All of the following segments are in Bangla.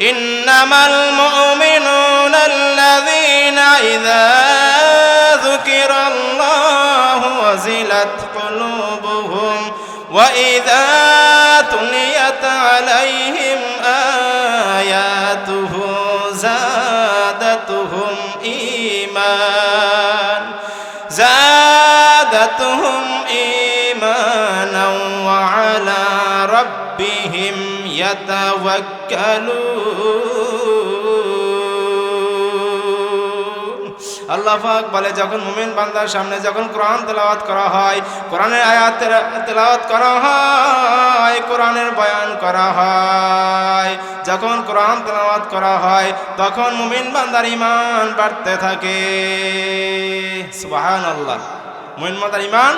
إنما المؤمنون الذين إذا ذكر الله وزلت قلوبهم وإذا تليت عليهم آياته زادتهم إيمان زادتهم আল্লাহ পাক বলে, যখন মুমিন বান্দার সামনে যখন কোরআন তেলাওয়াত করা হয়, কোরআনের আয়াত তেলাওয়াত করা হয়, কোরআনের বয়ান করা হয়, যখন কোরআন তেলাওয়াত করা হয়, তখন মুমিন বান্দার ইমান বাড়তে থাকে। সুবহানাল্লাহ। মুমিন বান্দার ইমান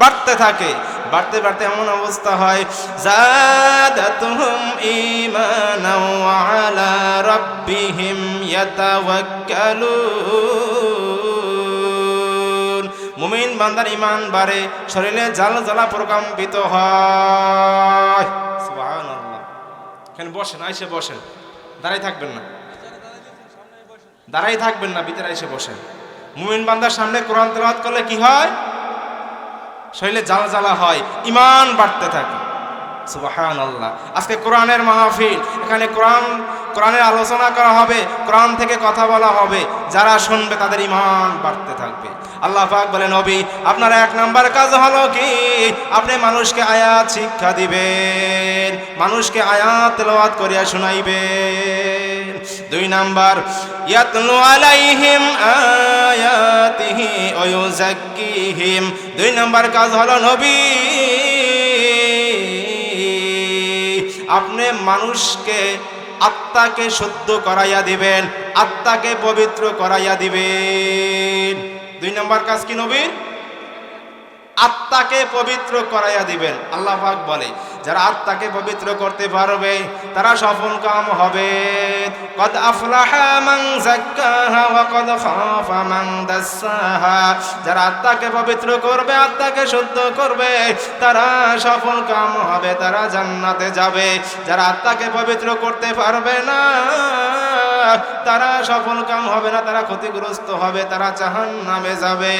বাড়তে থাকে। বাড়তে বাড়তে এমন অবস্থা হয়, জাদাতুহুম ঈমানাও আলা রাব্বিহিম ইয়াতাওয়াক্কালুন। মুমিন বান্দার ঈমান বাড়ে, শরীরে জাল জ্বালা প্রকম্পিত হয়। সুবহানাল্লাহ। কেন বসেন, আইসে বসেন। দাঁড়াই থাকবেন না। দাঁড়াই থাকবেন না, ভিতরে এসে বসেন। মুমিন বান্দার সামনে কোরআন তেলাওয়াত করলে কি হয়? শরীরে জ্বালা জ্বালা হয় ইমান বাড়তে থাকে। সুবাহান আল্লাহ আজকে কোরআনের মাহফিল, এখানে কোরআন, কোরআনের আলোচনা করা হবে, কোরআন থেকে কথা বলা হবে, যারা শুনবে তাদের ইমান বাড়তে আল্লাহ পাক বলে নবী, আপনার এক নাম্বার কাজ হলো কি? আপনি মানুষকে আয়াত শিক্ষা দিবেন, মানুষকে আয়াত তেলাওয়াত করিয়া শুনাইবেন। দুই নাম্বার, ইয়াতলু আলাইহিম আয়াতিহি ওয়া ইউযাক্কিহিম। দুই নাম্বার কাজ হলো, নবী, আপনি মানুষকে আত্মাকে শুদ্ধ করাইয়া দিবেন, আত্মাকে পবিত্র করাইয়া দিবেন। দুই নম্বর কাজ কি নবীর? আত্মাকে পবিত্র করাইয়া দিবেন। আল্লাহ পাক বলে, যারা আত্মাকে পবিত্র করতে পারবে, তারা সফল কাম হবে। আফলাহা মান যাক্কাহা ওয়া কদ খাফা মান দাসসাহা যারা আত্মাকে পবিত্র করবে, আত্মাকে শুদ্ধ করবে, তারা সফল কাম হবে, তারা জান্নাতে যাবে। যারা আত্মাকে পবিত্র করতে পারবে না তারা সফল কাম হবে না তারা ক্ষতিগ্রস্ত হবে তারা জাহান নামে যাবে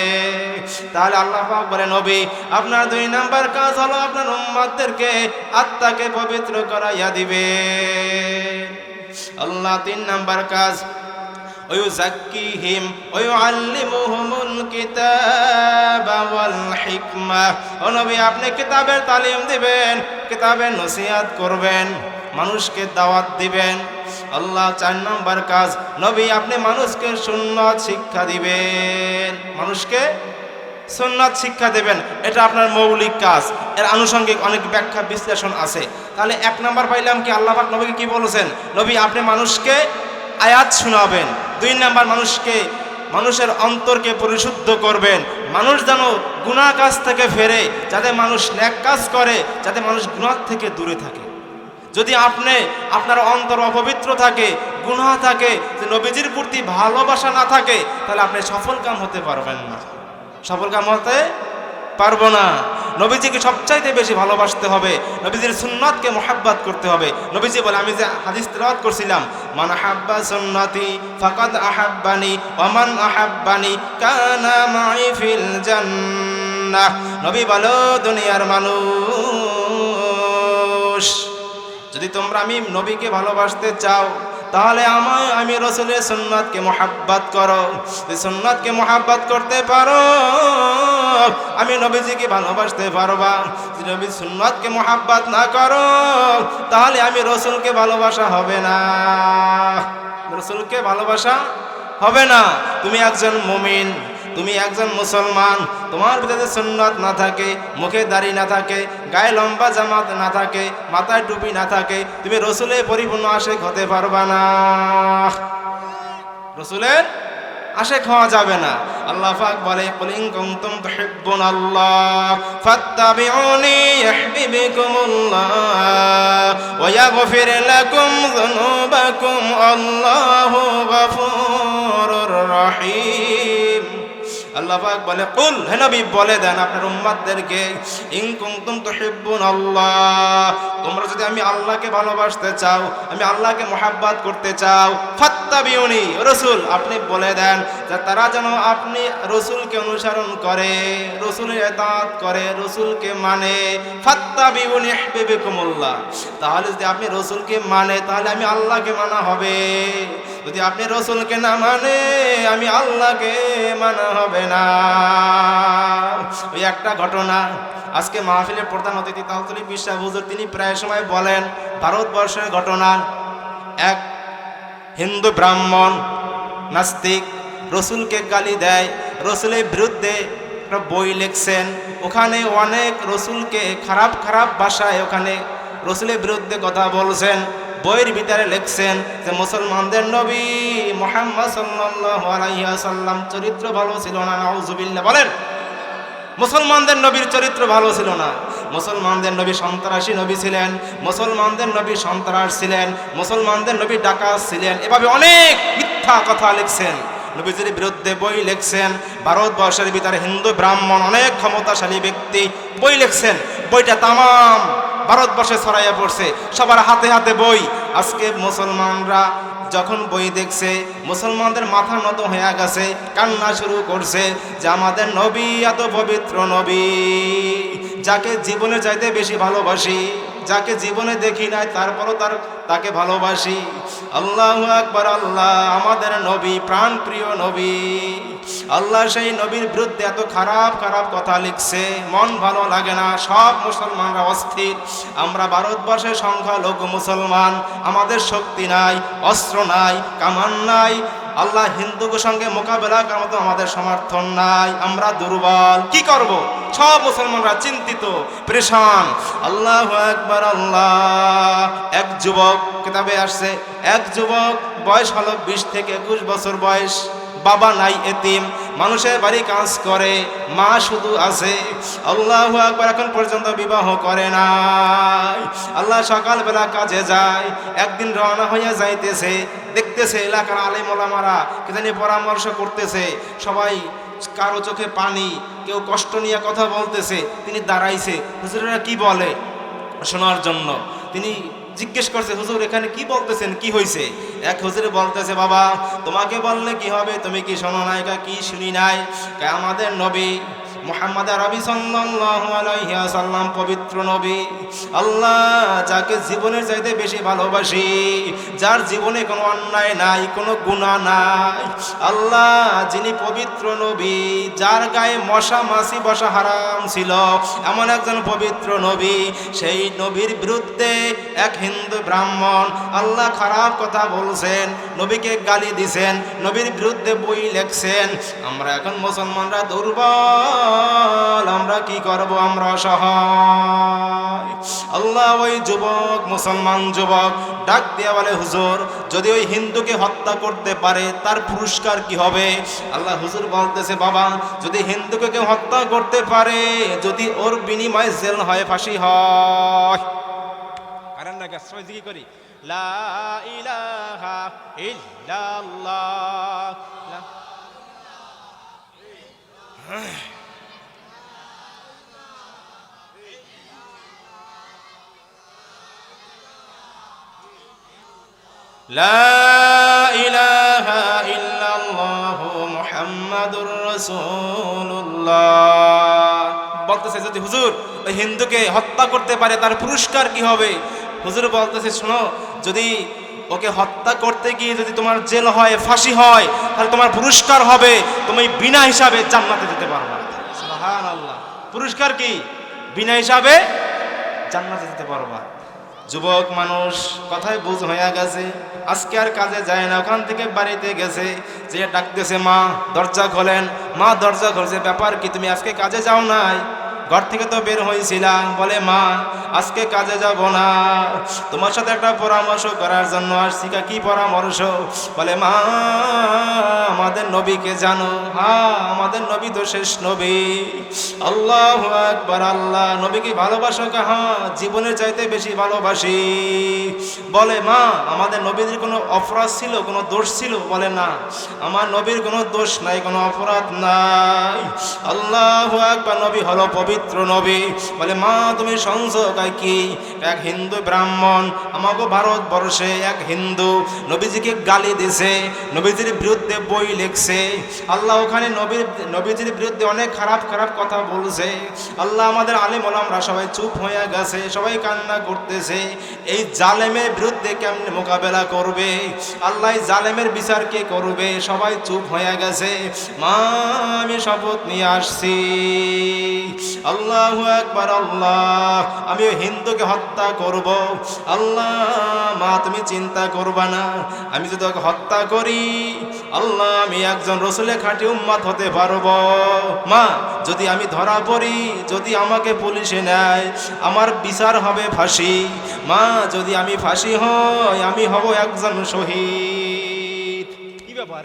তাহলে আল্লাহ পাক বলে নবী আপনার দুই নাম্বার কাজ হলো আপনার উম্মাদদেরকে আত্মাকে পবিত্র করাইয়া দিবে আল্লাহ তিন নাম্বার কাজ ويزكيهم ويعلمهم الكتاب والحكمة ও নবী আপনি কিতাবের তালিম দিবেন কিতাবের নসিহাত করবেন মানুষকে দাওয়াত দিবেন আল্লাহ চার নম্বর কাজ। নবী, আপনি মানুষকে সুন্নত শিক্ষা দিবেন। মানুষকে সুন্নাত শিক্ষা দেবেন। এটা আপনার মৌলিক কাজ। এর আনুষঙ্গিক অনেক ব্যাখ্যা, বিশ্লেষণ আছে। তাহলে এক নম্বর পাইলাম কি, আল্লাহ পাক নবীকে কি বলেছেন? নবী, আপনি মানুষকে আয়াত শোনাবেন। দুই নাম্বার, মানুষকে, মানুষের অন্তরকে পরিশুদ্ধ করবেন। মানুষ যেন গুনাহ কাজ থেকে ফেরে, যাতে মানুষ ন্যাক কাজ করে, যাতে মানুষ গুনাহ থেকে দূরে থাকে। যদি আপনি, আপনার অন্তর অপবিত্র থাকে, গুনাহ থাকে, যে নবীজির প্রতি ভালোবাসা না থাকে, তাহলে আপনি সফল কাম হতে পারবেন না। সফল কাম হতে পারব না। নবীজিকে সবচাইতে বেশি ভালোবাসতে হবে, নবীজির সুন্নাতকে মোহাব্বত করতে হবে। নবীজি বলে, আমি যে হাদিস তেলাওয়াত করছিলাম, মান হাব্বা সুন্নতি ফাকাদ আহাব্বানি ওমান আহাব্বানি কানা মাই ফিল জান্নাহ। নবী বলো দুনিয়ার মানুষ যদি তোমরা আমি নবীকে ভালোবাসতে চাও, তাহলে আমায়, আমি রসুলের সুন্নাতকে মোহাব্বত করো। সুন্নাতকে মোহাব্বত করতে পারো, আমি নবীজিকে ভালোবাসতে পারবা। নবী সুন্নাতকে মোহাব্বত না করো, তাহলে আমি রসুলকে ভালোবাসা হবে না। রসুলকে ভালোবাসা হবে না। তুমি একজন মুমিন। তুমি একজন মুসলমান, তোমার ভিতরে সুন্নত না থাকে, মুখে দাড়ি না থাকে, গায়ে লম্বা জামাত না থাকে, মাথায় টুপি না থাকে, তুমি রসুলের পরিপূর্ণ আশেক হতে পারবা না। রসুলের আশেক হওয়া যাবে না। আল্লাহ পাক বলে, কুলিং কুনতুম তুহিব্বুন আল্লাহ, ফাত্তাবিউনি ইউহিব্বুকুমুল্লাহ ওয়া ইয়াগফির লাকুম যুনুবাকুম, আল্লাহু গফুরুর আল্লাহ বলে, কুল, হে নবী, বলে দেন আপনার উম্মাদদেরকে ইন কুনতুম তুহিব্বুন আল্লাহ তোমরা যদি আমি আল্লাহকে ভালোবাসতে চাও, আমি আল্লাহকে মোহাব্বত করতে চাও, ফাত্তাবিউনি রসুল আপনি বলে দেন তারা যেন আপনি রসুলকে অনুসরণ করে, রসুলের এতাত করে, রসুলকে মানে। ফাত্তাবিউনি ইহবিবিকুমুল্লাহ। তাহলে যদি আপনি রসুলকে মানে তাহলে আমি আল্লাহকে মানা হবে। যদি আপনি রসুলকে না মানে আমি আল্লাহকে মানা হবে না। ওই একটা ঘটনা। আজকে মাহফিলের প্রধান অতিথি তাহতলি বিশ্বাস হুজুর, তিনি প্রায় সময় বলেন, ভারতবর্ষের ঘটনা, এক হিন্দু ব্রাহ্মণ, নাস্তিক রসুলকে গালি দেয়, রসুলের বিরুদ্ধে একটা বই লিখছেন। ওখানে অনেক রসুলকে খারাপ খারাপ ভাষায় ওখানে রসুলের বিরুদ্ধে কথা বলছেন, বইয়ের ভিতরে লিখছেন যে, মুসলমানদের নবী মোহাম্মদ ওয়াসাল্লাম চরিত্র ভালো ছিল না, নাউজুবিল্লাহ। বলেন, মুসলমানদের নবীর চরিত্র ভালো ছিল না। মুসলমানদের নবী সন্ত্রাসী নবী ছিলেন, মুসলমানদের নবী সন্ত্রাস ছিলেন, মুসলমানদের নবী ডাকাত ছিলেন। এভাবে অনেক মিথ্যা কথা লিখছেন। নবীজির বিরুদ্ধে বই লিখছেন ভারতবর্ষের ভিতরে হিন্দু, ব্রাহ্মণ, অনেক ক্ষমতাশালী ব্যক্তি বই লিখছেন। বইটা তামাম ভারতবর্ষে ছড়াইয়া পড়ছে। সবার হাতে হাতে বই। আজকে মুসলমানরা যখন বই দেখছে, মুসলমানদের মাথা নত হয়ে গেছে, কান্না শুরু করছে যে আমাদের নবী এত পবিত্র নবী, যাকে জীবনে চাইতে বেশি ভালোবাসি। যাকে জীবনে দেখি নাই, তারপরও তার, তাকে ভালোবাসি। আল্লাহ আকবর, আল্লাহ আমাদের নবী প্রাণ প্রিয় নবী। আল্লাহ সেই নবীর বিরুদ্ধে এত খারাপ খারাপ কথা লিখছে। মন ভালো লাগে না, সব মুসলমানরা অস্থির। আমরা ভারতবর্ষের সংখ্যালঘু মুসলমান, আমাদের শক্তি নাই, অস্ত্র নাই, কামান নাই আল্লাহ হিন্দুকে সঙ্গে মোকাবেলা করার মতো আমাদের সমর্থন নাই। আমরা দুর্বল। কি করব? সব মুসলমানরা চিন্তিত, পরেশান। আল্লাহ একবার আল্লাহ। এক যুবক কিতাবে আসছে, এক যুবক বয়স হলো বিশ থেকে একুশ বছর বয়স, বাবা নাই এতিম, মানুষের বাড়ি কাজ করে, মা শুধু আছে। আল্লাহ একবার এখন পর্যন্ত বিবাহ করে নাই। আল্লাহ সকালবেলা কাজে যায়, একদিন রওনা হইয়া যাইতেছে দেখতেছে এলাকার আলেমোলামারা কে জানি পরামর্শ করতেছে, সবাই কারও চোখে পানি, কেউ কষ্ট নিয়ে কথা বলতেছে, তিনি দাঁড়াইছে হুজুরেরা কি বলে? শোনার জন্য। তিনি জিজ্ঞেস করছে, হুজুর, এখানে কি বলতেছেন? কি হয়েছে এক হুজুরে বলতেছে, বাবা, তোমাকে বললে কি হবে? তুমি কি শোনো নাই কা? শুনি নাই? আমাদের নবী মোহাম্মদ রবি সাল্লাম পবিত্র নবী। আল্লাহ যাকে জীবনের চাইতে বেশি ভালোবাসি, যার জীবনে কোনো অন্যায় নাই, কোনো গুণা নাই। আল্লাহ যিনি পবিত্র নবী, যার গায়ে মশা, মাছি, বসা হারাম ছিল, এমন একজন পবিত্র নবী। সেই নবীর বিরুদ্ধে এক হিন্দু ব্রাহ্মণ আল্লাহ খারাপ কথা বলছেন, নবীকে গালি দিছেন, নবীর বিরুদ্ধে বই লেখছেন। আমরা এখন মুসলমানরা দুর্বল, আমরা কি করব? আমরা অসহায়। আল্লাহ ওই যুবক, মুসলমান যুবক, ডাক দিয়া বলে, হুজুর, যদি ওই হিন্দুকে হত্যা করতে পারে, তার পুরস্কার কি হবে? আল্লাহ হুজুর বলতেছে, বাবা, যদি হিন্দুকে কেউ হত্যা করতে পারে, যদি ওর বিনিময়ে জেল হয়, ফাঁসি হয়। কারণ না, গ্যাস করি। লা ইলাহা ইল্লাল্লাহ লা- لا إله إلا الله محمد رسول الله বলতেছে যদি হুজুর ওই হিন্দুকে হত্যা করতে পারে তার পুরস্কার কি হবে হুজুর বলতেছে, শোনো, যদি ওকে হত্যা করতে গিয়ে যদি তোমার জেল হয়, ফাঁসি হয়, তাহলে তোমার পুরস্কার হবে। তুমি বিনা হিসাবে জান্নাতে যেতে পারবা সুবহানাল্লাহ। পুরস্কার কি? বিনা হিসাবে জান্নাতে যেতে পারবা। যুবক, মানুষ, কথায় বুঝ হয়ে গেছে। আজকে আর কাজে যায় না, ওখান থেকে বাড়িতে গেছে। যে ডাকতেছে, মা, দরজা খোলেন। মা, দরজা খুলছে ব্যাপার কি? তুমি আজকে কাজে যাও নাই? ঘর থেকে তো বের হয়েছিলাম। বলে, মা, আজকে কাজে যাব না। তোমার সাথে একটা পরামর্শ করার জন্য আসছি। কা পরামর্শ? বলে, মা, আমাদের নবীকে জানো। হ্যাঁ আমাদের নবী তো শেষ নবী। আল্লাহ একবার আল্লাহ। নবীকে ভালোবাসো কা হ্যাঁ জীবনের চাইতে বেশি ভালোবাসি। বলে, মা, আমাদের নবীদের কোনো অপরাধ ছিল, কোনো দোষ ছিল? বলে, না, আমার নবীর কোনো দোষ নাই, কোনো অপরাধ নাই। আল্লাহ একবার নবী হলো পবিত্র নবী। বলে, মা, তুমি সংসকায় কি? এক হিন্দু ব্রাহ্মণ আমাকে ভারতবর্ষে এক হিন্দু নবীজিকে গালি দিছে, নবীজির বিরুদ্ধে বই লিখছে। আল্লাহ ওখানে নবীর, নবীজির বিরুদ্ধে অনেক খারাপ খারাপ কথা বলছে। আল্লাহ আমাদের আলিম ওলামরা সবাই চুপ হয়ে গেছে, সবাই কান্না করতেছে। এই জালেমের বিরুদ্ধে কেমনে মোকাবেলা করবে? আল্লাহ জালেমের বিচার কে করবে? সবাই চুপ হয়ে গেছে। মা, আমি শপথ নিয়ে আসছি। আল্লাহ একবার আল্লাহ আমি ওই হিন্দুকে হত্যা করব। আল্লাহ, মা, তুমি চিন্তা করবা না, আমি যদি ওকে হত্যা করি, আল্লাহ, আমি একজন রসুলে খাঁটি উম্মাদ হতে পারব। মা, যদি আমি ধরা পড়ি, যদি আমাকে পুলিশে নেয়, আমার বিচার হবে ফাঁসি। মা, যদি আমি ফাঁসি হই, আমি হব একজন শহীদ। কি ব্যাপার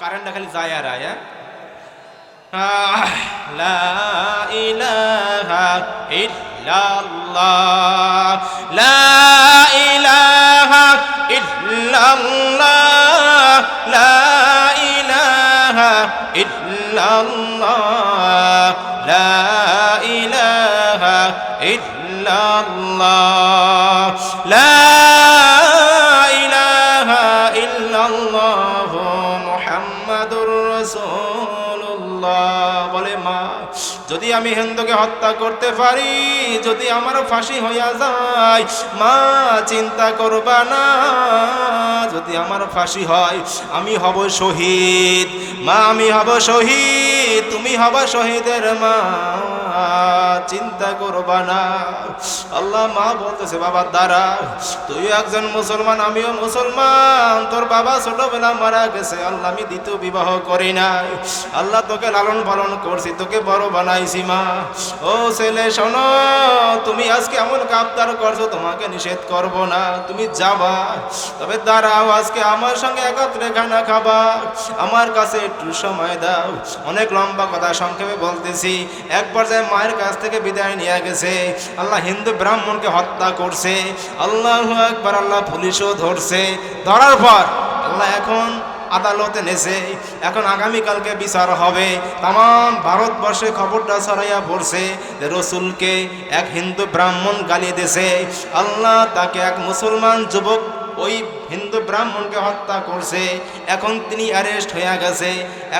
কারেন্টটা খালি যায় আর আয়, লা ইলাহা ইল্লাল্লাহ লা ইলাহা ইল্লাল্লাহ লা ইলাহা ইল্লাল্লাহ লা বলে, মা, যদি আমি হিন্দুকে হত্যা করতে পারি, যদি আমার ফাঁসি হইয়া যায়, মা, চিন্তা করবা না। যদি আমার ফাঁসি হয়, আমি হব শহীদ। মা, আমি হব শহীদ। তুমি হব শহীদের মা, চিন্তা করবা না। আল্লাহ মা বলতেছে বাবার দ্বারা তুই একজন মুসলমান, আমিও মুসলমান। তোর বাবা ছোটবেলা মারা গেছে, আল্লাহ, আমি দ্বিতীয় বিবাহ করি নাই। আল্লাহ, তোকে লালন পালন করছি, তোকে বড় বানাইছি মা। ও ছেলে, শোনো, তুমি আজকে এমন কাপদার করছ, তোমাকে নিষেধ করব না। তুমি যাবা, তবে দাঁড়াও, আজকে আমার সঙ্গে একত্রে খানা খাবা। আমার কাছে একটু সময় দাও, অনেক লম্বা কথা সংক্ষেপে বলতেছি, এক পর্যায়ে মায়ের কাছ থেকে বিদায় নিয়ে গেছে। আল্লাহ হিন্দু ব্রাহ্মণকে হত্যা করছে। আল্লাহ একবার আল্লাহ পুলিশও ধরছে। ধরার পর আল্লাহ এখন আদালতে নেছে। এখন আগামীকালকে বিচার হবে। তাম ভারতবর্ষে খবরটা ছড়াইয়া পড়ছে যে রসুলকে এক হিন্দু ব্রাহ্মণ গালি দিছে আল্লাহ তাকে এক মুসলমান যুবক ওই হিন্দু ব্রাহ্মণকে হত্যা করছে। এখন তিনি অ্যারেস্ট হয়ে গেছে।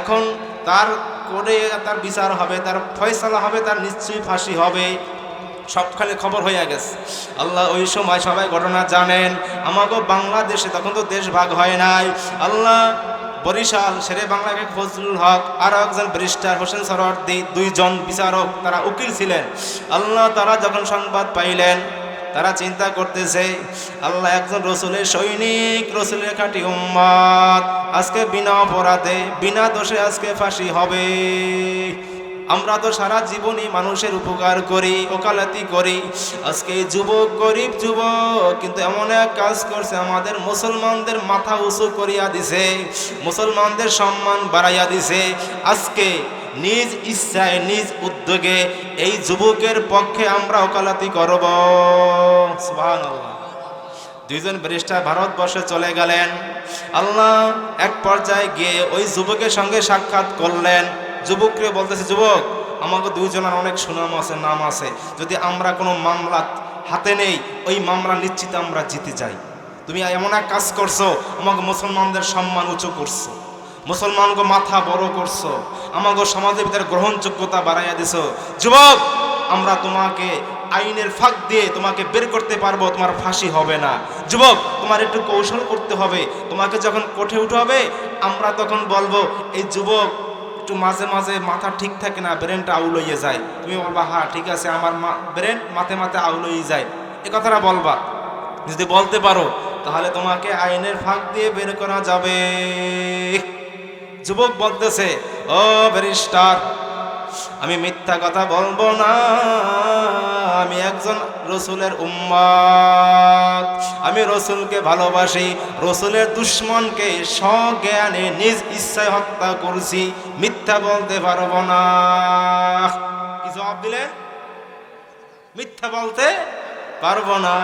এখন তার করে তার বিচার হবে, তার ফয়সালা হবে, তার নিশ্চয়ই ফাঁসি হবে। সবখানে খবর হয়ে গেছে। আল্লাহ ওই সময় সবাই ঘটনা জানেন। আমাকে বাংলাদেশে তখন তো দেশ ভাগ হয় নাই। আল্লাহ বরিশাল, শেরে বাংলাকে ফজলুল হক, আর একজন ব্যারিস্টার হোসেন সরওয়ার্দি, দুইজন বিচারক, তারা উকিল ছিলেন। আল্লাহ তারা যখন সংবাদ পাইলেন তারা চিন্তা করতেছে, আল্লাহ একজন রসুলের সৈনিক, রসুলের খাঁটি উম্মাদ আজকে বিনা অপরাধে, বিনা দোষে আজকে ফাঁসি হবে। আমরা তো সারা জীবনই মানুষের উপকার করি, ওকালতি করি। আজকে যুবক, গরিব যুবক, কিন্তু এমন এক কাজ করছে, আমাদের মুসলমানদের মাথা উঁচু করিয়া দিছে, মুসলমানদের সম্মান বাড়াইয়া দিছে। আজকে নিজ ইচ্ছায়, নিজ উদ্যোগে এই যুবকের পক্ষে আমরা ওকালতি করব। দুইজন ব্যারিস্টার ভারতবর্ষে চলে গেলেন। আল্লাহ এক পর্যায়ে গিয়ে ওই যুবকের সঙ্গে সাক্ষাৎ করলেন। যুবককে বলতেছে, যুবক, আমাকে দুইজনের অনেক সুনাম আছে, নাম আছে। যদি আমরা কোনো মামলা হাতে নেই, ওই মামলা নিশ্চিত আমরা জিতে যাই। তুমি এমন এক কাজ করছ, আমাকে মুসলমানদের সম্মান উঁচু করছ। মুসলমানকে মাথা বড় করছ আমাকে সমাজের ভিতরে গ্রহণযোগ্যতা বাড়াইয়া দিছো। যুবক, আমরা তোমাকে আইনের ফাঁক দিয়ে তোমাকে বের করতে পারব, তোমার ফাঁসি হবে না। যুবক, তোমার একটু কৌশল করতে হবে, তোমাকে যখন কোঠে উঠে হবে, আমরা তখন বলব, এই যুবক, একটু মাঝে মাঝে মাথা ঠিক থাকে না, ব্রেনটা আউল হয়ে যায়। তুমি বলবা হ্যাঁ ঠিক আছে, আমার ব্রেন মাথে মাথে আউল হয়ে যায়। এ কথাটা বলবা। যদি বলতে পারো, তাহলে তোমাকে আইনের ফাঁক দিয়ে বের করা যাবে। যুবক বলতেছে, ও ব্যারিস্টার, আমি মিথ্যা কথা বলব না। আমি একজন রসুলের উম্মাদ। আমি রসুলকে ভালোবাসি, রসুলের দুশ্মনকে স্বজ্ঞানে নিজ ইচ্ছায় হত্যা করছি, মিথ্যা বলতে পারব না। কি জবাব দিলেন মিথ্যা বলতে পারব না।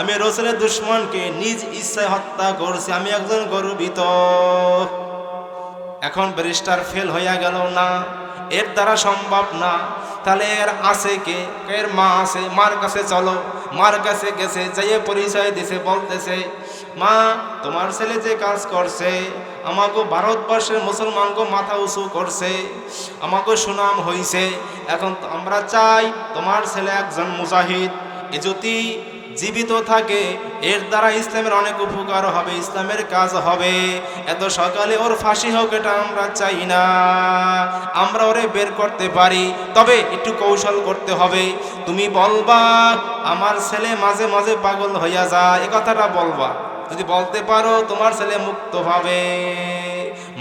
আমি রসুলের দুশ্মনকে নিজ ইচ্ছায় হত্যা করছি, আমি একজন গর্বিত। এখন ব্যারিস্টার ফেল হইয়া গেল না, এর দ্বারা সম্ভব না। তাহলে এর আছে কে? এর মা আছে, মার কাছে চলো। মার কাছে গেছে, যাইয়ে পরিচয় দিছে, বলতেছে, মা, তোমার ছেলে যে কাজ করছে আমাকে ভারতবর্ষের মুসলমানকে মাথা উঁচু করছে আমাকে সুনাম হইছে। এখন আমরা চাই তোমার ছেলে একজন মুজাহিদ, এ যদি জীবিত থাকে, এর দ্বারা ইসলামের অনেক উপকার হবে, ইসলামের কাজ হবে। এত সকালে ওর ফাঁসি হোক, এটা আমরা চাই না। আমরা ওরে বের করতে পারি, তবে একটু কৌশল করতে হবে। তুমি বলবা, আমার ছেলে মাঝে মাঝে পাগল হইয়া যায়। এ কথাটা বলবা। যদি বলতে পারো, তোমার ছেলে মুক্ত পাবে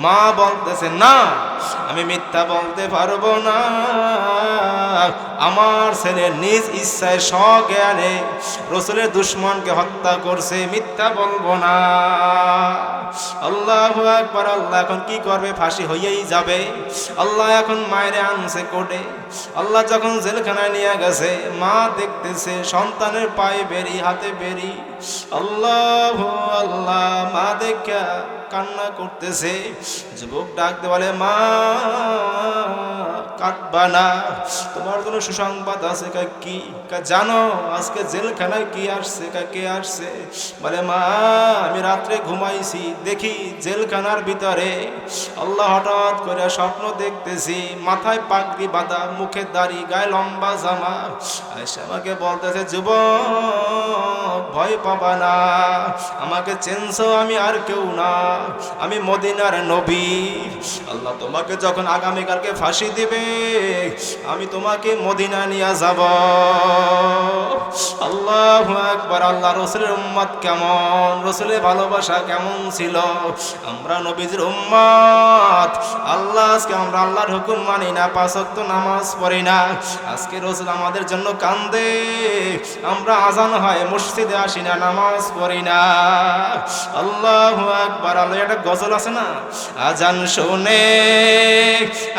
মা বলতেছে, না, আমি মিথ্যা বলতে পারব না। আমার ছেলে নিজ ইচ্ছায় স্বজ্ঞানে রসুলের দুশ্মনকে হত্যা করছে, মিথ্যা বলব না। আল্লাহ একবার আল্লাহ এখন কি করবে? ফাঁসি হইয়াই যাবে। আল্লাহ এখন মায়েরে আনছে কোটে আল্লাহ যখন জেলখানায় নিয়ে গেছে, মা দেখতেছে সন্তানের পায়ে বেরি, হাতে বেরি। আল্লাহ আল্লাহ মা দেখা কান্না করতেছে। যুবক মা, কাঁদবা না। তোমার জন্য সুসংবাদ আছে কা? কি জানো, আজকে জেলখানায় কি আসছে কা কে আসছে? বলে, মা, আমি রাত্রে ঘুমাইছি, দেখি জেলখানার ভিতরে আল্লাহ হঠাৎ করে স্বপ্ন দেখতেছি, মাথায় পাগড়ি বাঁধা, মুখে দাড়ি, গায়ে লম্বা জামা। আমাকে বলতেছে, যুবক, ভয় পাবা না। আমাকে চেনছো আমি আর কেউ না। আমি মদিনার নবী। আল্লাহ তোমাকে যখন আগামীকালকে ফাঁসি দিবে, আমি তোমাকে মদিনা নিয়ে যাব। আল্লাহ একবার আল্লাহ রসুলের উম্মত কেমন? রসুলের ভালোবাসা কেমন ছিল? আমরা নবীজির উম্মত। আল্লাহ, আজকে আমরা আল্লাহর হুকুম মানি না পাঁচক্ত নামাজ পড়ি না। আজকে রসুল আমাদের জন্য কান্দে। আমরা আজান হয়, মসজিদে আসি না নামাজ পড়ি না। আল্লাহ একবার আল্লাহ একটা গজল আছে না? আজান শুনে,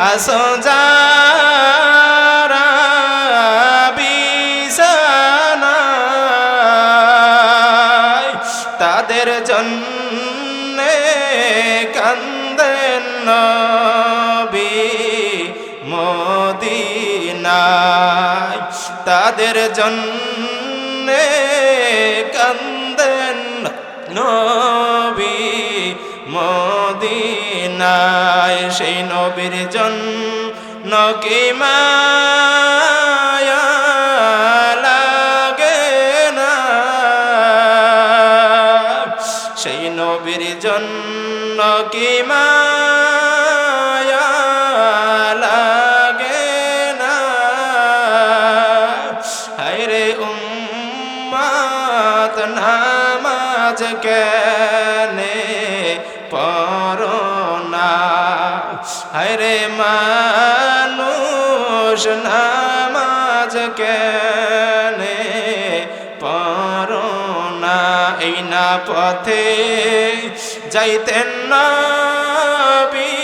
আসো বিছানায়, তাদের জন্য কান্দেন নবী মদিনায়। তাদের জন্য নবী মদিনায় সেই নবীর জন্য কি মায়া মানুষ নামাজ কেনে পরনা এই না পথে যাইতেন নবী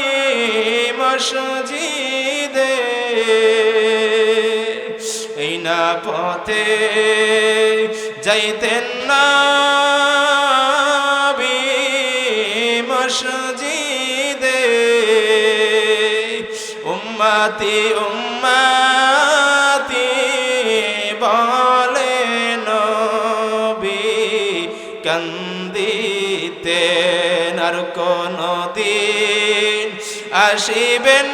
মসজিদে। এই না পথে যাইতেন নবী মসজিদে। উম্মাতি উম্মাতি কান্দিতেন আর কোনো দিন আসিবেন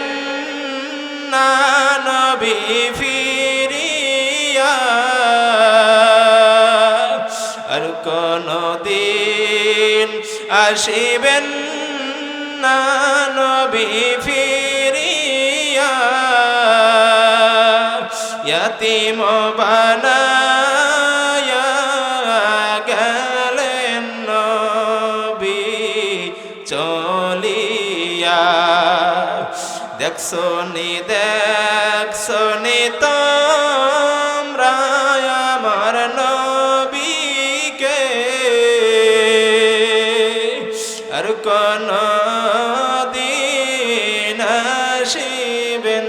না নবী ফিরিয়া। আর কোনো দিন আসিবেন না নবী ফিরিয়া। ইয়াতিম বানায়া দেখছ নি দেখছ নি তোমরা আমার নবীকে। আর কোন দিন আসিবেন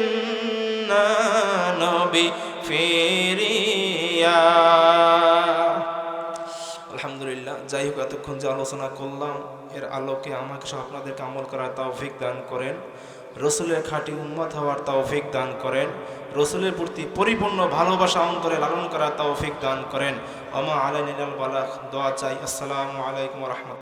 না নবী ফিরিয়া। আলহামদুলিল্লাহ, যাই হোক, এতক্ষণ যে আলোচনা করলাম, এর আলোকে আমাকে সহ আপনাদেরকে আমল করার তৌফিক দান করেন। রসুলের খাঁটি উম্মত হওয়ার তৌফিক দান করেন। রসুলের প্রতি পরিপূর্ণ ভালোবাসা অন্তরে লালন করার তৌফিক দান করেন। অমা আলাই বালাক দোয়া চাই। আসসালামু আলাইকুম রহমত